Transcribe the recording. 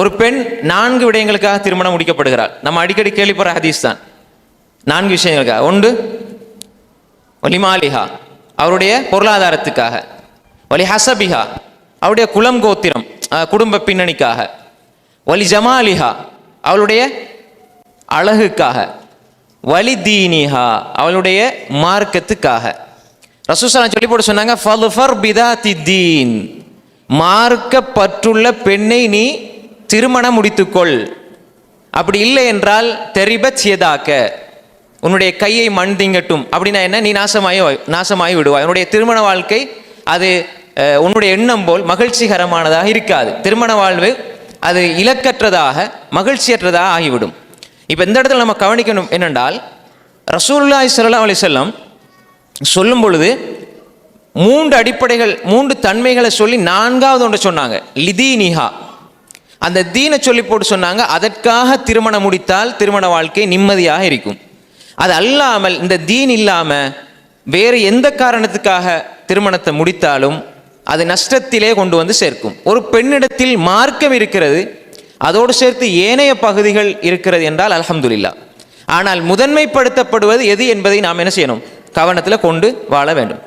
ஒரு பெண் நான்கு விடயங்களுக்காக திருமணம் முடிக்கப்படுகிறாள். நம்ம அடிக்கடி கேள்விப்படுற ஹதீஸ் தான். நான்கு விஷயங்களுக்காக. ஒன்று வலிமாலிஹா அவருடைய பொருளாதாரத்துக்காக. வலி ஹசபிஹா அவருடைய குலம் கோத்திரம் குடும்ப பின்னணிக்காக. வலி ஜமாலிஹா அவளுடைய அழகுக்காக. வலி தீனிஹா அவளுடைய மார்க்கத்துக்காக. ரசூசலா சொல்லி போட்டு சொன்னாங்க ஃபல்ஃபர் தீன். மார்க்க பற்றுள்ள பெண்ணை நீ திருமணம் முடித்துக்கொள். அப்படி இல்லை என்றால் தெரிபச்சியதாக்க உன்னுடைய கையை மண் திங்கட்டும் அப்படின்னா என்ன? நீ நாசமாயி நாசமாகி விடுவாய். உன்னுடைய திருமண வாழ்க்கை அது உன்னுடைய எண்ணம் போல் மகிழ்ச்சிகரமானதாக இருக்காது. திருமண வாழ்வு அது இலக்கற்றதாக மகிழ்ச்சியற்றதாக ஆகிவிடும். இப்போ இந்த இடத்துல நம்ம கவனிக்கணும் என்னென்றால் ரசூலுல்லாஹி ஸல்லல்லாஹு அலி செல்லம் சொல்லும் பொழுது மூன்று அடிப்படைகள் மூன்று தன்மைகளை சொல்லி நான்காவது ஒன்று சொன்னாங்க. லிதீனிஹா. அந்த தீனை சொல்லி போட்டு சொன்னாங்க. அதற்காக திருமணம் முடித்தால் திருமண வாழ்க்கை நிம்மதியாக இருக்கும். அது அல்லாமல் இந்த தீன் இல்லாமல் வேறு எந்த காரணத்துக்காக திருமணத்தை முடித்தாலும் அது நஷ்டத்திலே கொண்டு வந்து சேர்க்கும். ஒரு பெண்ணிடத்தில் மார்க்கம் இருக்கிறது. அதோடு சேர்த்து ஏனைய பகுதிகள் இருக்கிறது என்றால் அல்ஹம்துலில்லா. ஆனால் முதன்மைப்படுத்தப்படுவது எது என்பதை நாம் என்ன செய்யணும்? கவனத்தில் கொண்டு வாழ வேண்டும்.